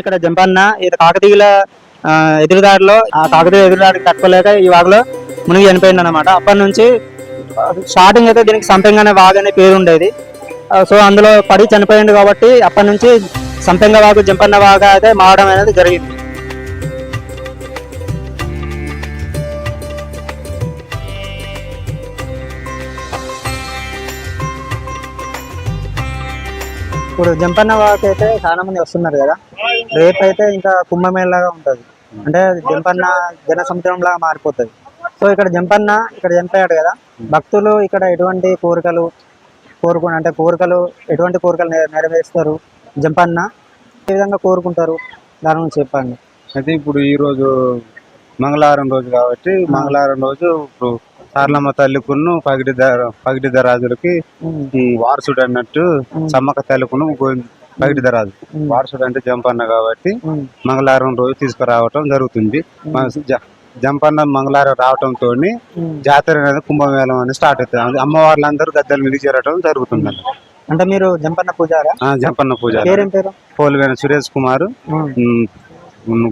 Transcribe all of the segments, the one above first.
ఇక్కడ జంపన్న ఇది కాకతీయుల ఆ, ఎదురుదారిలో ఆ కాకతీయ ఎదురుదారికి తట్టుకోలేక ఈ వాగులో మునిగి చనిపోయింది అనమాట అప్పటి నుంచి స్టార్టింగ్ అయితే దీనికి సంపెంగ అనే వాగు అనే పేరు ఉండేది. సో అందులో పడి చనిపోయింది కాబట్టి అప్పటి నుంచి సంపెంగ వాగు జంపన్న వాగు అయితే మారడం అనేది జరిగింది. ఇప్పుడు జంపన్న వాక్ అయితే చాలా మంది వస్తున్నారు కదా. రేపు అయితే ఇంకా కుంభమేళలాగా ఉంటుంది. అంటే జంపన్న జన లాగా మారిపోతుంది. సో ఇక్కడ జంపన్న ఇక్కడ చనిపోయాడు కదా. భక్తులు ఇక్కడ ఎటువంటి కోరికలు కోరుకుని అంటే కోరికలు ఎటువంటి కోరికలు నెరవేరుస్తారు? జంపన్న ఏ విధంగా కోరుకుంటారు? దాని గురించి చెప్పండి. అయితే ఇప్పుడు ఈ రోజు మంగళవారం రోజు కాబట్టి మంగళవారం రోజు ఇప్పుడు సార్లమ్మ తల్లికును పగిడిద పగిడిద రాజులకి వారసుడు అన్నట్టు సమ్మక్క తల్లికును గోవింద పగిడిద రాజు. ఉమ్, వారసుడు అంటే జంపన్న కాబట్టి మంగళవారం రోజు తీసుకురావటం జరుగుతుంది. జంపన్న మంగళవారం రావటంతో. జాతర అనేది కుంభమేళం అనేది స్టార్ట్ అవుతుంది. అమ్మవార్లందరూ గద్దెల మీద చేరటం జరుగుతుంది అంటే మీరు జంపన్న పూజారా? జంపన్న పూజ పేరేం పోలివేన సురేష్ కుమార్.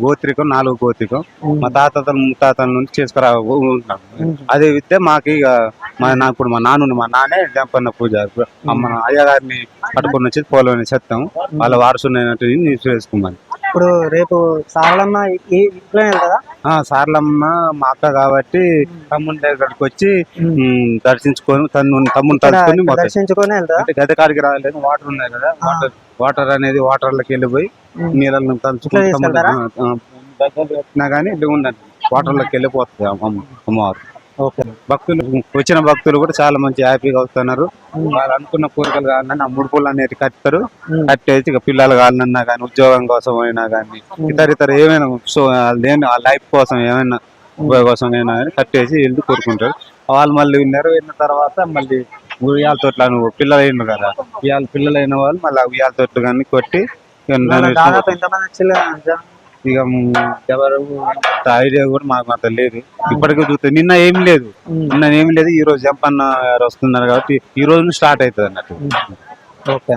గోత్రికం నాలుగు గోత్రికం. మా తాతల ముత్తాతల నుంచి చేసుకురా. అదే విద్య మాకు ఇక మా నా ఇప్పుడు మా నాన్న మా నాన్నే జంపన్న పూజ. మన అయ్యగారిని పట్టుకొని వచ్చి పోలవని చెప్తాం వాళ్ళ వారసునైనట్టు చేసుకున్నాను ఇప్పుడు రేపు సారలమ్మ వెళ్తుందా సార్లమ్మ మా అక్క కాబట్టి తమ్ముని దగ్గరికి వచ్చి దర్శించుకొని తను తమ్ముని తలుచుకొని దర్శించుకొని వెళ్తా గది కాడికి రాలేదు వాటర్ ఉన్నాయి కదా వాటర్ వాటర్ అనేది వాటర్లోకి వెళ్ళిపోయి. నీళ్ళని తలుచుకొని దగ్గర పెట్టినా కానీ ఇది ఉండండి వాటర్లోకి వెళ్ళిపోతుంది అమ్మ అమ్మవారు. భక్తులు వచ్చిన భక్తులు కూడా చాలా మంచి హ్యాపీగా వస్తున్నారు. వాళ్ళు అనుకున్న కోరికలు కావాలన్నా ఆ ముడుపులు అనేది కట్టారు. కట్టేసి పిల్లలు కావాలన్నా కానీ ఉద్యోగం కోసం అయినా కానీ ఇతర ఇతర ఏమైనా సో లేని ఆ లైఫ్ కోసం ఏమైనా ఉపయోగం కోసం అయినా కానీ కట్టేసి వెళ్ళి కోరుకుంటారు. వాళ్ళు మళ్ళీ నెరవేరిన తర్వాత మళ్ళీ ఉయ్యాల తోట్ల పిల్లలు అయిన కదా ఉయ్యాల పిల్లలు అయిన వాళ్ళు మళ్ళీ ఉయ్యాల తోట్లు కానీ కొట్టి దాదాపు ఎంతమంది ఇక ఎవరు ఐడియా కూడా మాకు అంత లేదు. ఇప్పటికీ చూస్తే నిన్న ఏం లేదు. నిన్న ఏం లేదు ఈ రోజు జంపన్న వస్తున్నారు కాబట్టి ఈ రోజు స్టార్ట్ అవుతుంది అన్నట్టు. ఓకే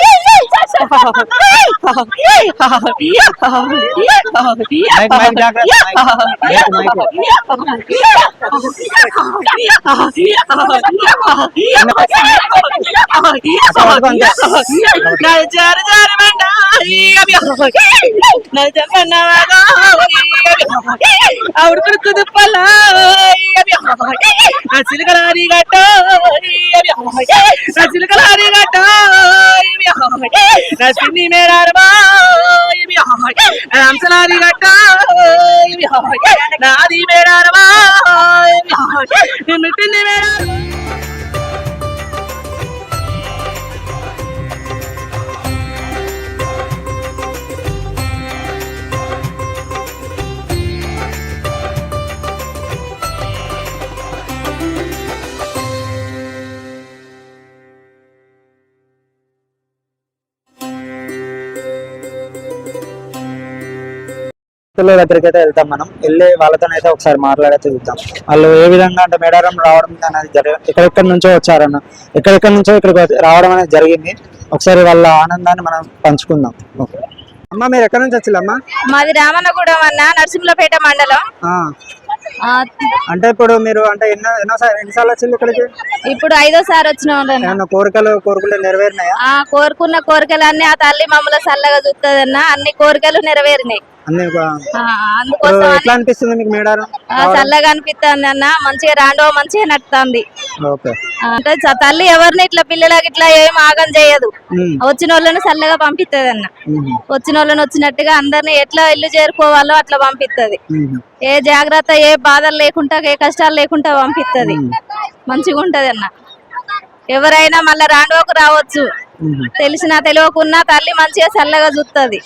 అండి మైక్ మైక్ జాగ్రత్త మైక్ మైక్ మైక్ ఆవిడ కురుకుదు పలా సిలకలారి గట్ట సిలకలారి గట్ట సిన్ని మేడారమా హంసలారి గట్ట నాది మేడారమా మిట్టింది భక్తుల దగ్గరికి అయితే వెళ్తాం మనం. వెళ్ళి వాళ్ళతో అయితే ఒకసారి మాట్లాడైతే చూద్దాం వాళ్ళు ఏ విధంగా అంటే మేడారం రావడం అనేది జరిగి ఎక్కడెక్కడి నుంచో వచ్చారన్న ఎక్కడెక్కడి నుంచో ఇక్కడికి రావడం అనేది జరిగింది. ఒకసారి వాళ్ళ ఆనందాన్ని మనం పంచుకుందాం. ఓకే. అమ్మ మీరు ఎక్కడి నుంచి వచ్చిల్లమ్మా? మాది రామన్నగూడెం అన్న నరసింహపేట మండలం. అంటే ఇప్పుడు మీరు అంటే ఎన్నో ఎన్నోసారి ఎన్నిసార్లు వచ్చింది ఇక్కడికి? ఇప్పుడు ఐదోసారి వచ్చిన ఏమన్నా కోరికలు కోరుకుంటే నెరవేరినాయా? ఆ కోరుకున్న కోరికలన్నీ ఆ తల్లి మమ్మల్ని చల్లగా చూస్తుందన్న అన్ని కోరికలు నెరవేరినాయి. అన్ని ఎట్లా అనిపిస్తుంది మీకు మేడారం? చల్లగా అనిపిస్తుంది అన్న. మంచిగా రాండో మంచిగా నడుతుంది. అంటే తల్లి ఎవరిని ఇట్లా పిల్లలకి ఇట్లా ఏం ఆగం చేయదు. వచ్చిన వాళ్ళని చల్లగా పంపిస్తుంది అన్న వచ్చిన వాళ్ళని వచ్చినట్టుగా అందరిని ఎట్లా ఇల్లు చేరుకోవాలో అట్లా పంపిస్తుంది ఏ జాగ్రత్త ఏ బాధలు లేకుండా ఏ కష్టాలు లేకుండా పంపిస్తుంది మంచిగా ఉంటది అన్న ఎవరైనా మళ్ళా రాండోకు రావచ్చు. తెలిసినా తెలియకున్నా తల్లి మంచిగా చల్లగా చూస్తుంది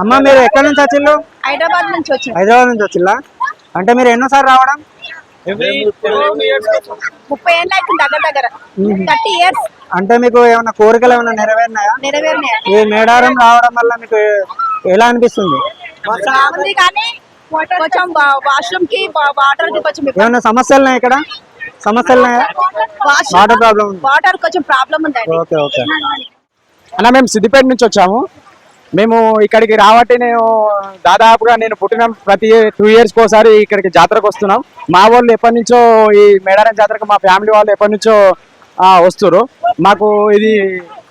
అమ్మ మీరు ఎక్కడి నుంచి వచ్చిల్లు? హైదరాబాద్ నుంచి వచ్చిన. హైదరాబాద్ నుంచి వచ్చిల్లా? అంటే మీరు ఎన్నోసారి రావడం? ముప్పై ఏళ్ళు దగ్గర దగ్గర. Thirty years. అంటే మీకు ఏమైనా కోరికలు ఏమైనా నెరవేరినాయా? నెరవేరినాయి? ఈ మేడారం రావడం వల్ల మీకు ఎలా అనిపిస్తుంది? కానీ కొంచెం వాష్రూమ్కి వాటర్ కొంచెం ఏమైనా సమస్యలు ఉన్నాయి ఇక్కడ? సమస్యలు వాటర్ ప్రాబ్లం ఉంది. వాటర్ కొంచెం ప్రాబ్లం ఉందండి. ఓకే ఓకే అన్న మేము సిద్దిపేట నుంచి వచ్చాము. మేము ఇక్కడికి రావట్టి నేను దాదాపుగా నేను పుట్టిన ప్రతి టూ ఇయర్స్ ఒకసారి ఇక్కడికి జాతరకు వస్తున్నాం. మా వాళ్ళు ఎప్పటి నుంచో ఈ మేడారం జాతరకు మా ఫ్యామిలీ వాళ్ళు ఎప్పటి నుంచో వస్తురు మాకు ఇది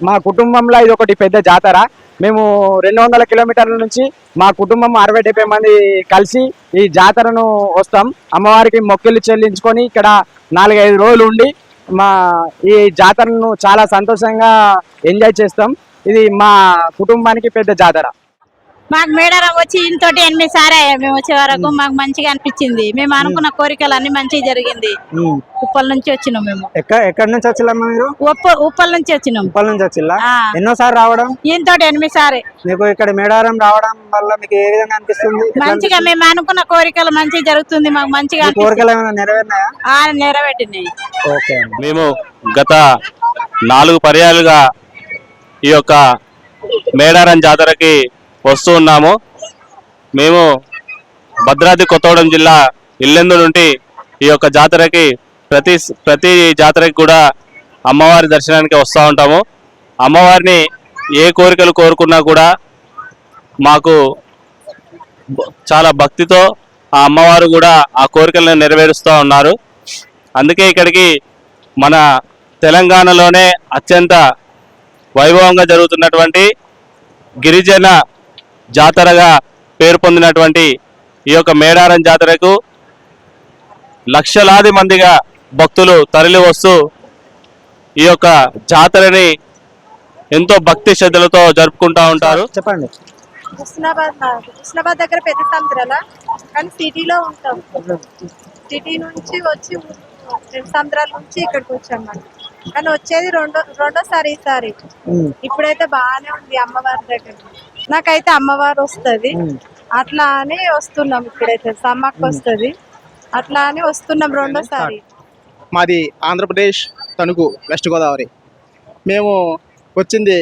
మా కుటుంబంలో ఇది ఒకటి పెద్ద జాతర. మేము రెండు వందల కిలోమీటర్ల నుంచి మా కుటుంబం అరవై డెబ్బై మంది కలిసి ఈ జాతరను వస్తాం. అమ్మవారికి మొక్కులు చెల్లించుకొని ఇక్కడ నాలుగైదు రోజులు ఉండి మా ఈ జాతరను చాలా సంతోషంగా ఎంజాయ్ చేస్తాం. ఇది మా కుటుంబానికి పెద్ద జాతర. మాకు మేడారం వచ్చి ఇంతోటి ఎనిమిది సారే మేము వచ్చే వరకు మాకు మంచిగా అనిపించింది. మేము అనుకున్న కోరికలు అన్ని మంచిగా జరిగింది. ఉప్పల్ నుంచి వచ్చినాం మేము. ఎక్క ఎక్కడి నుంచి వచ్చిల్లమ్మా మీరు? ఉప్ప ఉప్పల్ నుంచి వచ్చినాం. ఉప్పల్ నుంచి వచ్చిల్లా? ఆ. ఎన్నోసారి రావడం? ఇంతోటి ఎనిమిది సారే మీకు ఇక్కడ మేడారం రావడం వల్ల మీకు ఏ విధంగా అనిపిస్తుంది? మంచిగా మేము అనుకున్న కోరికలు మంచిగా జరుగుతుంది. మాకు మంచిగా కోరికలు ఏమైనా నెరవేరినాయా? ఆ నెరవేటినాయి ఓకే మేము గత నాలుగు పర్యాలుగా ఈ యొక్క మేడారం జాతరకి వస్తూ ఉన్నాము. మేము భద్రాద్రి కొత్తగూడెం జిల్లా ఇల్లెందు నుండి ఈ యొక్క జాతరకి ప్రతి ప్రతి జాతరకి కూడా అమ్మవారి దర్శనానికి వస్తూ ఉంటాము. అమ్మవారిని ఏ కోరికలు కోరుకున్నా కూడా మాకు చాలా భక్తితో ఆ అమ్మవారు కూడా ఆ కోరికలను నెరవేరుస్తూ ఉన్నారు. అందుకే ఇక్కడికి మన తెలంగాణలోనే అత్యంత వైభవంగా జరుగుతున్నటువంటి గిరిజన జాతరగా పేరు పొందినటువంటి ఈ యొక్క మేడారం జాతరకు లక్షలాది మందిగా భక్తులు తరలి వస్తూ ఈ యొక్క జాతరని ఎంతో భక్తి శ్రద్ధలతో జరుపుకుంటూ ఉంటారు. చెప్పండి. హుస్నాబాద్ దగ్గర పెద్ద సంద్రాల కానీ సిటీలో ఉంటాం. సిటీ నుంచి వచ్చి రెండు సంవత్సరాల నుంచి ఇక్కడికి వచ్చాం మనం. కానీ వచ్చేది రెండో రెండోసారి ఈసారి. ఇప్పుడైతే బాగానే ఉంది అమ్మవారి దగ్గర. నాకైతే అమ్మవారు వస్తుంది. అట్లా అని వస్తున్నాం ఇక్కడైతే. సమ్మక్క వస్తుంది. అట్లా అని వస్తున్నాం రెండోసారి. మాది ఆంధ్రప్రదేశ్ తణుకు వెస్ట్ గోదావరి. మేము వచ్చింది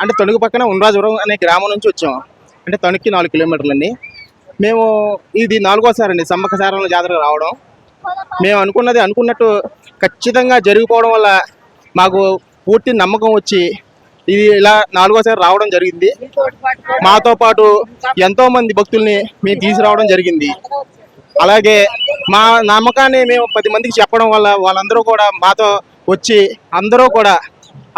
అంటే తణుకు పక్కన ఉండ్రాజపురం అనే గ్రామం నుంచి వచ్చాము అంటే తణుక్కి నాలుగు కిలోమీటర్లండి. మేము ఇది నాలుగోసారి అండి సమ్మక్క సారల జాతరకు రావడం. మేము అనుకున్నది అనుకున్నట్టు ఖచ్చితంగా జరిగిపోవడం వల్ల మాకు పూర్తి నమ్మకం వచ్చి ఇది ఇలా నాలుగోసారి రావడం జరిగింది. మాతో పాటు ఎంతో మంది భక్తుల్ని మేము తీసుకురావడం జరిగింది. అలాగే మా నమ్మకాన్ని మేము పది మందికి చెప్పడం వల్ల వాళ్ళందరూ కూడా మాతో వచ్చి అందరూ కూడా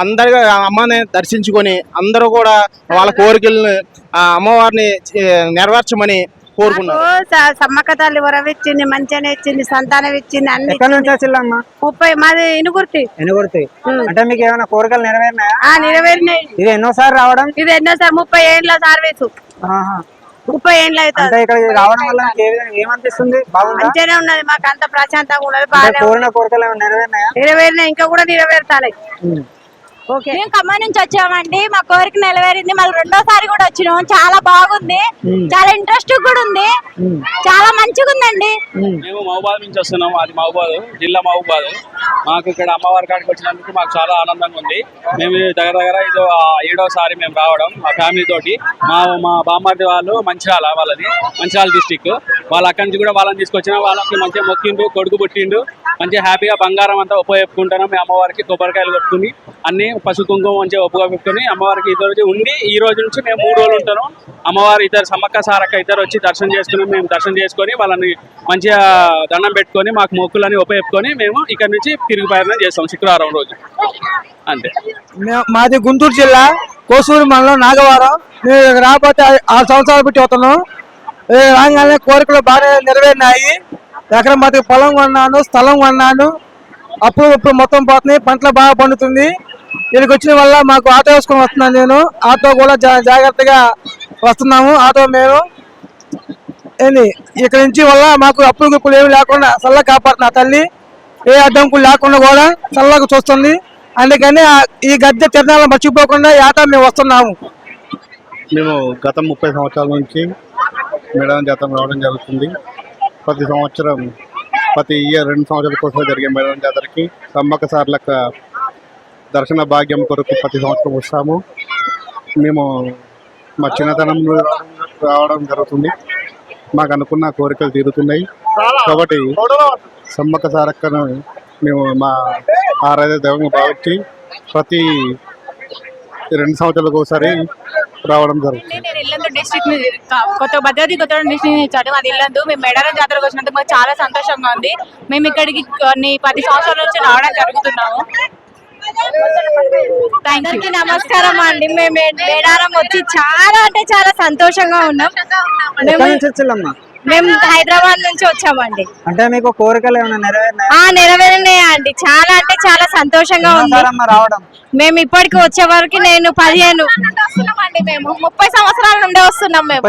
అందరిగా ఆ అమ్మని దర్శించుకొని అందరూ కూడా వాళ్ళ కోరికలను ఆ అమ్మవారిని నెరవేర్చమని సమ్మక్క తల్లి వరవిచ్చింది మంచిగానే ఇచ్చింది సంతానం ఇచ్చింది అన్ని ఎక్కడి నుంచి వచ్చిల్లమ్మా ముప్పై మాది ఇనుగుర్తి. ఎనుగుర్తి అంటే మీకు ఏమైనా కోరికలు నెరవేరినాయా? ఆ నెరవేరినాయి. ఇది ఎన్నోసారి రావడం? ఇది ఎన్నోసారి ముప్పై ఏండ్ల సర్వీసు. ముప్పై అంటే అవుతుంది. ఇక్కడ రావడం వల్ల ఏమనిపిస్తుంది? మంచిగానే ఉన్నది మాకు అంత ప్రశాంతంగా ఉన్నది కోరిన కోరికలు నెరవేరినాయా? నెరవేరిన ఇంకా కూడా నెరవేర్తాలి. ఉమ్. మేము ఖమ్మం నుంచి వచ్చామండి. మా కోరిక నెరవేరింది. మళ్ళీ రెండోసారి కూడా వచ్చినాం. చాలా బాగుంది. చాలా ఇంట్రెస్ట్ కూడా ఉంది. చాలా మంచిగా ఉందండి. మేము. మహబాద్ నుంచి వస్తున్నాం. అది మహబాద్ జిల్లా మహబాద్ మాకు ఇక్కడ అమ్మవారి కాడికి వచ్చినందుకు మాకు చాలా ఆనందంగా ఉంది. మేము దగ్గర దగ్గర ఇదో ఏడోసారి మేము రావడం మా ఫ్యామిలీ తోటి. మా మా బామ్మర్ది వాళ్ళు మంచిర్యాల వాళ్ళది మంచిర్యాల డిస్టిక్ వాళ్ళ అక్కడి నుంచి కూడా వాళ్ళని తీసుకొచ్చిన వాళ్ళకి మంచిగా మొక్కిండు కొడుకు పుట్టిండు. మంచిగా హ్యాపీగా బంగారం అంతా ఉపయోగించుకుంటున్నాం. మీ అమ్మవారికి కొబ్బరికాయలు కొట్టుకుని అన్ని పసుపు కుంకుమ మంచిగా ఒప్పుగా పెట్టుకుని అమ్మవారికి ఇద్దరు ఉండి ఈ రోజు నుంచి మేము మూడు రోజులు ఉంటాను. అమ్మవారి ఇద్దరు సమ్మక్క సారక్క ఇద్దరు వచ్చి దర్శనం చేసుకుని మేము దర్శనం చేసుకొని వాళ్ళని మంచిగా దండం పెట్టుకొని మాకు మొక్కులని ఉపయోగించుకొని మేము ఇక్కడ నుంచి తిరిగి ప్రయాణం చేస్తాం శుక్రవారం రోజు. అంతే. మాది గుంటూరు జిల్లా కోసూరు మండలం నాగవరం. మేము రాకపోతే ఆరు సంవత్సరాలు పెట్టి వస్తున్నాం. రాగానే కోరికలు బాగా నెరవేరినాయి. ఎకరం మధ్య పొలం కొన్నాను స్థలం కొన్నాను. అప్పుడు ఇప్పుడు మొత్తం పోతున్నాయి. పంటలు బాగా పండుతుంది. ఇక్కడికి వచ్చిన వల్ల మాకు ఆటో వేసుకొని వస్తున్నాను నేను. ఆటో కూడా జా- జాగ్రత్తగా వస్తున్నాము. ఆటో మేము ఏంది ఇక్కడ నుంచి వల్ల మాకు అప్పులు గుప్పులు ఏమి లేకుండా చల్లగా కాపాడుతున్నా తల్లి. ఏ అడ్డంకులు లేకుండా కూడా చల్లగా చూస్తుంది. అందుకని ఈ గద్దె తిరణాలను మర్చిపోకుండా ఆటో మేము వస్తున్నాము. మేము గత ముప్పై సంవత్సరాల నుంచి మేడం జాతర రావడం జరుగుతుంది. ప్రతి సంవత్సరం ప్రతి ఇయర్ రెండు సంవత్సరాల కోసం జరిగే మేడం జాతరకి సమ్మక్క సార్లక దర్శన భాగ్యం కొరకు ప్రతి సంవత్సరం వస్తాము. మేము మా చిన్నతనం రావడం- జరుగుతుంది. మాకు అనుకున్న కోరికలు తీరుతున్నాయి. కాబట్టి సమ్మక్క సారక్కను మేము మా ఆరాధ్య దైవంగా భావించి ప్రతి రెండు సంవత్సరాలకు ఒకసారి రావడం జరుగుతుంది. కొత్త భద్రాద్రి కొత్త డిస్ట్రిక్ట్ నుంచి అది ఇల్లందు. మేము మేడారం జాతరకు వచ్చినందుకు మాకు చాలా సంతోషంగా ఉంది. మేము ఇక్కడికి కొన్ని పది సంవత్సరాల నుంచి రావడం జరుగుతున్నాము. అందరికీ నమస్కారం అండి. మేము మే- మేడారం వచ్చి చాలా అంటే చాలా సంతోషంగా ఉన్నాం. మేము మేము హైదరాబాద్ నుంచి వచ్చామండి. అంటే మీకు కోరికలు ఏమైనా నెరవేరినాయా అండి. చాలా అంటే చాలా సంతోషంగా ఉంది. మేము ఇప్పటికి వచ్చే వరకు నేను పదిహేను ముప్పై సంవత్సరాల నుండి వస్తున్నాం మేము.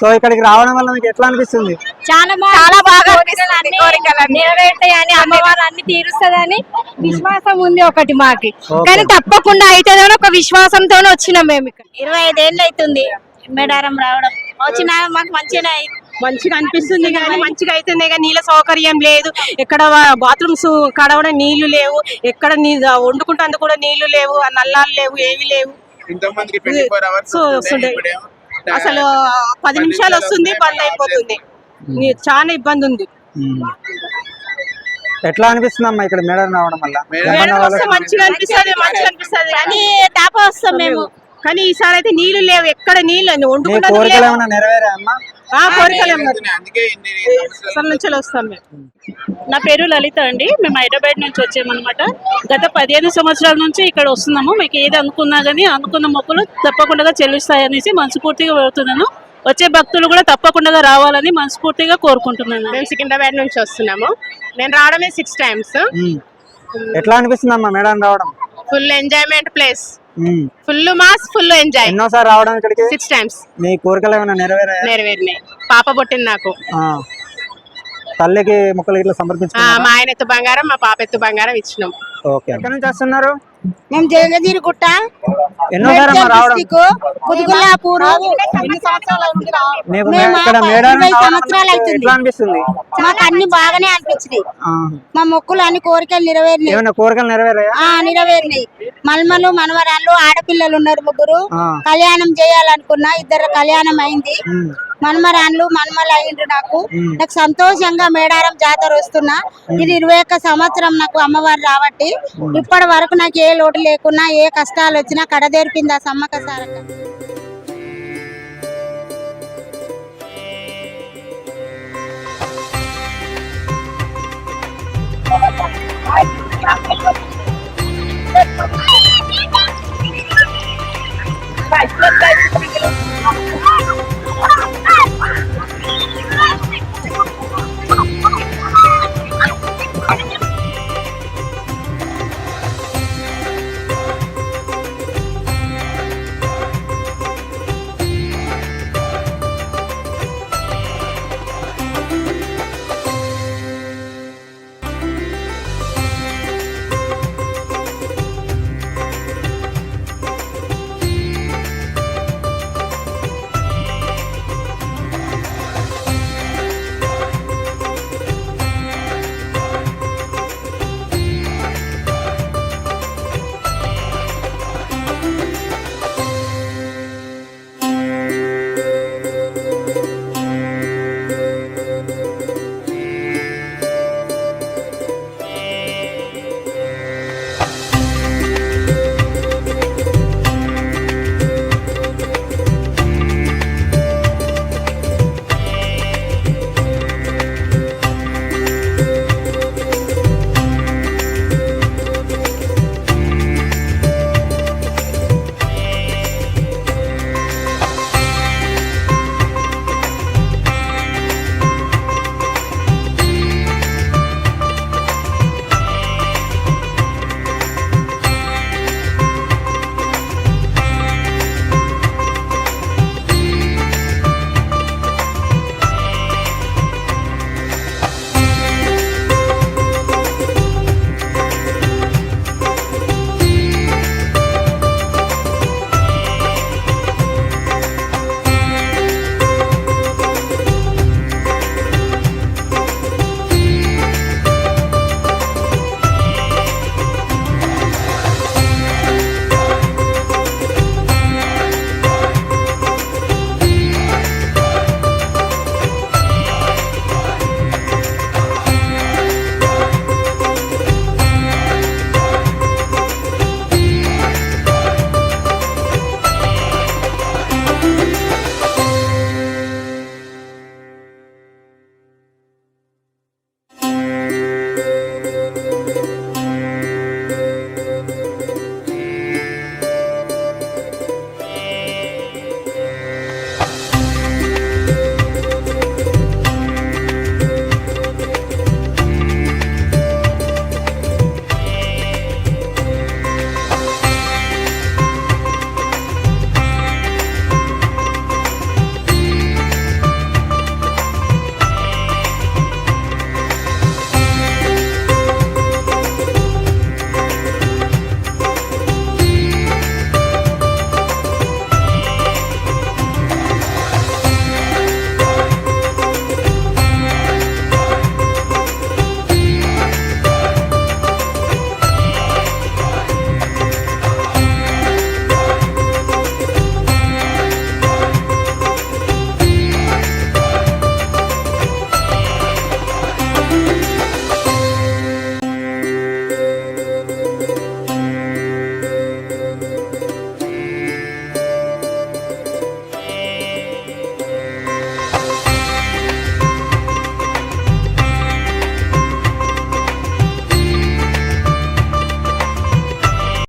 సో ఇక్కడికి రావడం వల్ల మీకు ఎట్లా అనిపిస్తుంది? చాలా బాగా చాలా బాగా అనిపిస్తుంది నెరవేరుతాయని అమ్మవారు అన్ని తీరుస్తుందని విశ్వాసం ఉంది ఒకటి మాకి. కానీ తప్పకుండా అవుతుందని ఒక విశ్వాసంతోనే వచ్చినాం మేము ఇక్కడ. ఇరవై ఐదేళ్ళు అవుతుంది మేడారం రావడం. వచ్చిన మాకు మంచిగా మంచిగా అనిపిస్తుంది కానీ మంచిగా అవుతుంది కానీ నీళ్ళ సౌకర్యం లేదు. ఎక్కడ బాత్రూమ్స్ కడవడం నీళ్ళు లేవు. ఎక్కడ నీ వండుకుంటందుకు కూడా నీళ్ళు లేవు. నల్లాలు లేవు ఏవి లేవు. సో. అసలు పది నిమిషాలు వస్తుంది బంద్ అయిపోతుంది. నీ- చాలా ఇబ్బంది ఉంది. ఎట్లా అనిపిస్తుంది అమ్మా ఇక్కడ మేడం రావడం వల్ల? మంచిగా అనిపిస్తుంది మంచిగా అనిపిస్తుంది. కానీ వస్తాం మేము. కానీ ఈసారి అయితే నీళ్ళు లేవు ఎక్కడ నీళ్ళు మీ వండుకుంటానికి కోరికలు నుంచి వస్తాం మేము. నా పేరు లలిత అండి. మేము హైదరాబాద్ నుంచి వచ్చామన్నమాట. గత పదిహేను సంవత్సరాల నుంచి ఇక్కడ వస్తున్నాము. మీకు ఏది అనుకున్నా కానీ అనుకున్న మొక్కులు తప్పకుండా చెల్లిస్తాయనేసి మనస్ఫూర్తిగా వెళ్తున్నాను వచ్చే భక్తులు కూడా తప్పకుండా రావాలని మనస్ఫూర్తిగా కోరుకుంటున్నాను. మేము సికింద్రాబాద్ నుంచి వస్తున్నాము. నేను రావడమే సిక్స్ టైమ్స్. ఎట్లా అనిపిస్తుంది అమ్మా మేడం రావడం? Full enjoyment place. Full mass full enjoy. ఎన్నోసారి రావడం ఇక్కడికి? సిక్స్ టైమ్స్ మీ కోరికలు ఏమైనా నెరవేరాయా? నెరవేరినాయి. పాప పుట్టింది నాకు. ఆ. తల్లికి మొక్కలు ఇట్లా ఆ, సమర్పించుకున్నారా మా ఆయన ఎత్తు బంగారం మా పాప ఎత్తు బంగారం ఇచ్చినాం. ఓకే. ఎక్కడి నుంచి వస్తున్నారు? మేము అమ్మా రావడం? కుదుగులాపూర్ అనిపిస్తుంది? మాకు అన్ని బాగానే అనిపించినాయి. ఆ. మా మొక్కులు అన్ని కోరికలు నెరవేరినాయి. కోరికలు నెరవేరినాయి. మల్మలు మనవరాళ్ళు ఆడపిల్లలు ఉన్నారు ముగ్గురు. కళ్యాణం చేయాలనుకున్నా ఇద్దరు కళ్యాణం అయింది. ఉమ్. మనమరాళ్ళు మనమలు అయిండ్రు నాకు నాకు సంతోషంగా మేడారం జాతర వస్తున్నా. ఇది ఇరవై ఒక్క సంవత్సరం నాకు అమ్మవారు రాబట్టి ఇప్పటి వరకు నాకు ఏ లోటు లేకున్నా ఏ కష్టాలు వచ్చినా కడదేర్పింది ఆ Sammakka Sarakka. Vai, vai, vai.